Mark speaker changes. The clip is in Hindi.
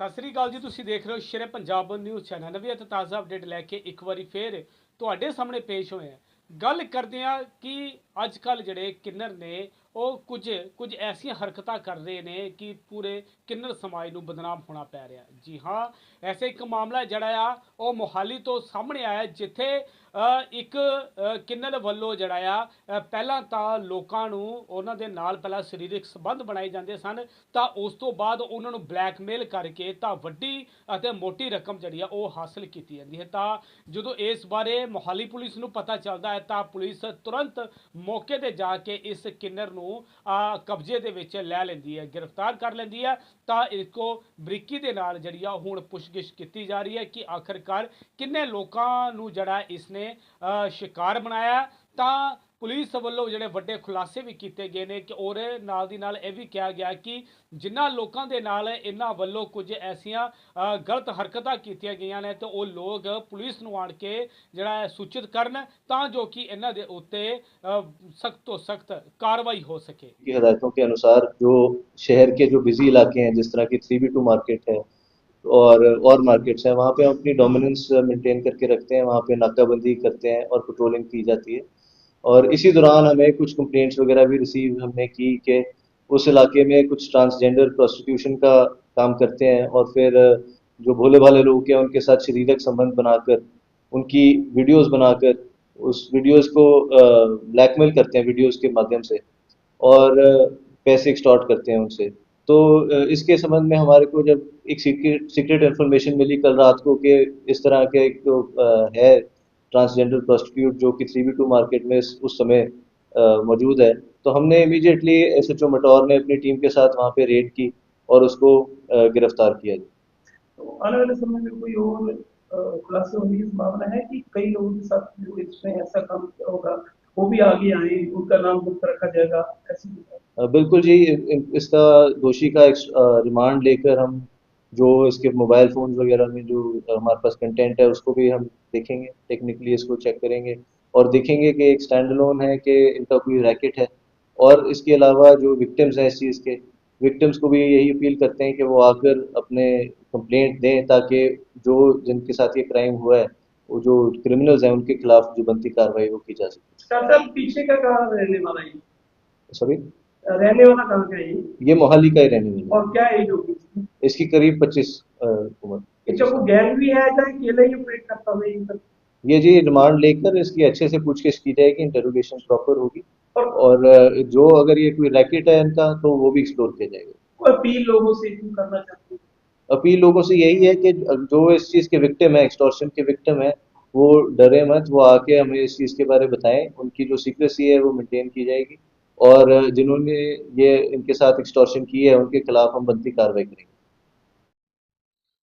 Speaker 1: ਸਤਿ ਸ੍ਰੀ ਅਕਾਲ ਜੀ, ਤੁਸੀਂ ਦੇਖ ਰਹੇ ਹੋ ਸ਼ੇਰੇ ਪੰਜਾਬ ਨਿਊਜ਼ ਚੈਨਲ। ਨਵੀਂ ਅਤੇ ਤਾਜ਼ਾ ਅਪਡੇਟ ਲੈ ਕੇ ਇੱਕ ਵਾਰੀ ਫੇਰ ਤੁਹਾਡੇ ਸਾਹਮਣੇ ਪੇਸ਼ ਹੋਏ ਹਾਂ। ਗੱਲ ਕਰਦੇ ਹਾਂ ਕਿ ਅੱਜ ਕੱਲ ਜਿਹੜੇ ਕਿੰਨਰ ਨੇ ਉਹ ਕੁਝ ਕੁਝ ਐਸੀਆਂ ਹਰਕਤਾਂ ਕਰ ਰਹੇ ਨੇ ਕਿ ਪੂਰੇ ਕਿੰਨਰ ਸਮਾਜ ਨੂੰ ਬਦਨਾਮ ਹੋਣਾ ਪੈ ਰਿਹਾ ਜੀ ਹਾਂ ਐਸੇ ਇੱਕ ਮਾਮਲਾ ਜਿਹੜਾ ਆ ਉਹ ਮੋਹਾਲੀ ਤੋਂ ਸਾਹਮਣੇ ਆਇਆ ਜਿੱਥੇ ਇੱਕ ਅ, ਕਿੰਨਰ ਵੱਲੋਂ ਜਿਹੜਾ ਆ ਪਹਿਲਾਂ ਤਾਂ ਲੋਕਾਂ ਨੂੰ ਉਹਨਾਂ ਦੇ ਨਾਲ ਪਹਿਲਾਂ ਸਰੀਰਕ ਸੰਬੰਧ ਬਣਾਏ ਜਾਂਦੇ ਸਨ ਤਾਂ ਉਸ ਤੋਂ ਬਾਅਦ ਉਹਨਾਂ ਨੂੰ ਬਲੈਕਮੇਲ ਕਰਕੇ ਤਾਂ ਵੱਡੀ ਅਤੇ ਮੋਟੀ ਰਕਮ ਜਿਹੜੀ ਆ ਉਹ ਹਾਸਲ ਕੀਤੀ ਜਾਂਦੀ ਹੈ। ਤਾਂ ਜਦੋਂ ਇਸ ਬਾਰੇ ਮੋਹਾਲੀ ਪੁਲਿਸ ਨੂੰ ਪਤਾ ਚੱਲਦਾ ਹੈ ਤਾਂ ਪੁਲਿਸ ਤੁਰੰਤ ਮੌਕੇ ਤੇ ਜਾ ਕੇ ਇਸ ਕਿੰਨਰ ਨੂੰ ਆ, ਕਬਜ਼ੇ ਦੇ ਵਿੱਚ ਲੈ ਲੈਂਦੀ ਹੈ ਗ੍ਰਿਫਤਾਰ ਕਰ ਲੈਂਦੀ ਹੈ ਤਾਂ ਇਸਕੋ ਬਰੀਕੀ ਦੇ ਨਾਲ ਜਿਹੜੀ ਆ ਹੁਣ ਪੁੱਛਗਿੱਛ ਕੀਤੀ ਜਾ ਰਹੀ ਹੈ ਕਿ ਆਖਰਕਾਰ ਕਿੰਨੇ ਲੋਕਾਂ ਨੂੰ ਜਿਹੜਾ ਇਸਨੇ ਅ, ਸ਼ਿਕਾਰ ਬਣਾਇਆ ਤਾਂ ਪੁਲਿਸ ਵੱਲੋਂ ਜਿਹੜੇ ਵੱਡੇ ਖੁਲਾਸੇ ਵੀ ਕੀਤੇ ਗਏ ਨੇ ਕਿ ਔਰ ਨਾਲ ਦੀ ਨਾਲ ਇਹ ਵੀ ਕਿਹਾ ਗਿਆ ਕਿ ਜਿਨ੍ਹਾਂ ਲੋਕਾਂ ਦੇ ਨਾਲ ਇਹਨਾਂ ਵੱਲੋਂ ਕੁਝ ਐਸੀਆਂ ਅ, ਗਲਤ ਹਰਕਤਾਂ ਕੀਤੀਆਂ ਗਈਆਂ ਨੇ ਤੇ ਉਹ ਲੋਕ ਪੁਲਿਸ ਨੂੰ ਆਣ ਕੇ ਜਿਹੜਾ ਹੈ ਸੂਚਿਤ ਕਰਨ ਤਾਂ ਜੋ ਕਿ ਇਹਨਾਂ ਦੇ ਉੱਤੇ ਸਖਤ ਤੋਂ ਸਖਤ ਕਾਰਵਾਈ ਹੋ ਸਕੇ
Speaker 2: की हदायतों के अनुसार जो शहर के जो बिजी इलाके हैं जिस तरह की थ्री बी टू मार्केट है और और मार्केट्स हैं वहाँ पे हम अपनी डोमिनेंस मेंटेन करके रखते हैं वहाँ पे नाकाबंदी करते हैं और पेट्रोलिंग की जाती है और इसी दौरान हमें कुछ कंप्लेंट्स वगैरह भी रिसीव हमने की कि उस इलाके में कुछ ट्रांसजेंडर प्रोस्टिट्यूशन का काम करते हैं और फिर जो भोले भाले लोग हैं उनके साथ शरीरक संबंध बनाकर उनकी वीडियोस बनाकर उस वीडियोस को ब्लैकमेल करते हैं वीडियोस के माध्यम से और पैसे एक्सटॉर्ट करते हैं उनसे। तो इसके संबंध में हमारे को जब एक सीक्रेट सीक्रेट इन्फॉर्मेशन मिली कल रात को कि इस तरह के एक तो, है ट्रांसजेंडर प्रोस्टिट्यूट जो कि थ्री बी टू मार्केट में उस समय मौजूद है। तो हमने immediately S H O Mataur ने अपनी टीम के साथ वहाँ पे रेड की और उसको गिरफ़्तार किया
Speaker 3: तो आने वाले समय में कोई और खुलासे होने की संभावना है कि कई लोगों के साथ जो इसमें ऐसा काम होगा वो भी आगे आए उनका नाम गुप्त रखा जाएगा ऐसी
Speaker 2: बिल्कुल जी इसका दोषी का रिमांड लेकर हम जो इसके मोबाइल फ़ोन वगैरह में जो हमारे पास कंटेंट है उसको भी हम देखेंगे टेक्निकली इसको चेक करेंगे और देखेंगे कि एक स्टैंड अलोन है कि इनका कोई रैकेट है। और इसके अलावा जो विक्टिम्स हैं इस चीज़ के विक्टिम्स को भी यही अपील करते हैं कि वो आकर अपने कंप्लेंट दें ताकि जो जिनके साथ ये क्राइम हुआ है वो जो क्रिमिनल्स हैं उनके खिलाफ जो बनती कार्रवाई वो की जा सके।
Speaker 3: पीछे का कहाँ रहने वाला है
Speaker 2: सॉरी
Speaker 3: रहने वाला कहाँ का है ये?
Speaker 2: मोहाली का ही रहने वाला है।
Speaker 3: और क्या एज होगी? इसकी?
Speaker 2: करीब पच्चीस उम्र।
Speaker 3: ये
Speaker 2: जी रिमांड लेकर इसकी अच्छे से पूछगिछ की जाएगी इंटरोगेशन प्रॉपर होगी।
Speaker 3: और
Speaker 2: और जो अगर ये कोई रैकेट है इनका तो वो भी एक्सप्लोर किया जाएगा।
Speaker 3: अपील लोगों से क्यों करना चाहते हैं?
Speaker 2: अपील लोगों से यही है कि जो इस चीज़ के विक्टिम है एक्सटॉर्शन के विक्टिम है वो डरे मत वो आके हमें इस चीज़ के बारे में बताएँ। उनकी जो सीक्रेसी है वो मेंटेन की जाएगी। और जिन्होंने ये इनके साथ एक्सटॉर्शन की है उनके खिलाफ हम बनती कार्रवाई करेंगे।